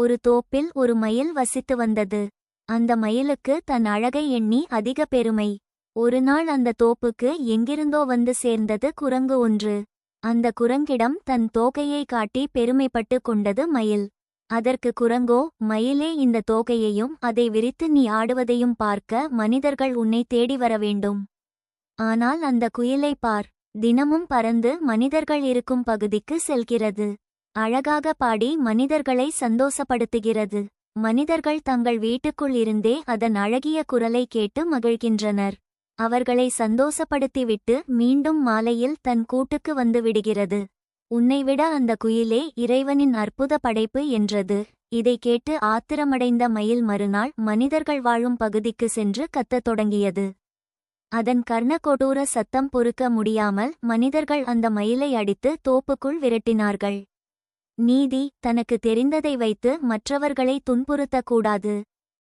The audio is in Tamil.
ஒரு தோப்பில் ஒரு மயில் வசித்து வந்தது. அந்த மயிலுக்கு தன் அழகை எண்ணி அதிக பெருமை. ஒரு நாள் அந்த தோப்புக்கு எங்கிருந்தோ வந்து சேர்ந்தது குரங்கு ஒன்று. அந்த குரங்கிடம் தன் தோகையை காட்டி பெருமைப்பட்டு கொண்டது மயில். அதற்கு குரங்கோ மயிலே இந்த தோகையையும் அதை விரித்து நீ ஆடுவதையும் பார்க்க மனிதர்கள் உன்னை தேடி வர வேண்டும். ஆனால் அந்த குயிலை பார். தினமும் பறந்து மனிதர்கள் இருக்கும் பகுதிக்கு செல்கிறது. அழகாக பாடி மனிதர்களை சந்தோஷப்படுத்துகிறது. மனிதர்கள் தங்கள் வீட்டுக்குள் இருந்தே அதன் அழகிய குரலை கேட்டு மகிழ்கின்றனர். அவர்களை சந்தோஷப்படுத்திவிட்டு மீண்டும் மாலையில் தன் கூட்டுக்கு வந்து விடுகிறது. உன்னைவிட அந்த குயிலே இறைவனின் அற்புத படைப்பு என்றது. இதை கேட்டு ஆத்திரமடைந்த மயில் மறுநாள் மனிதர்கள் வாழும் பகுதிக்கு சென்று கத்தத் தொடங்கியது. அதன் கர்ணகொடூர சத்தம் பொறுக்க முடியாமல் மனிதர்கள் அந்த மயிலை அடித்து தோப்புக்குள் விரட்டினார்கள். நீதி தனக்கு தெரிந்ததை வைத்து மற்றவர்களை துன்புறுத்தக்கூடாது.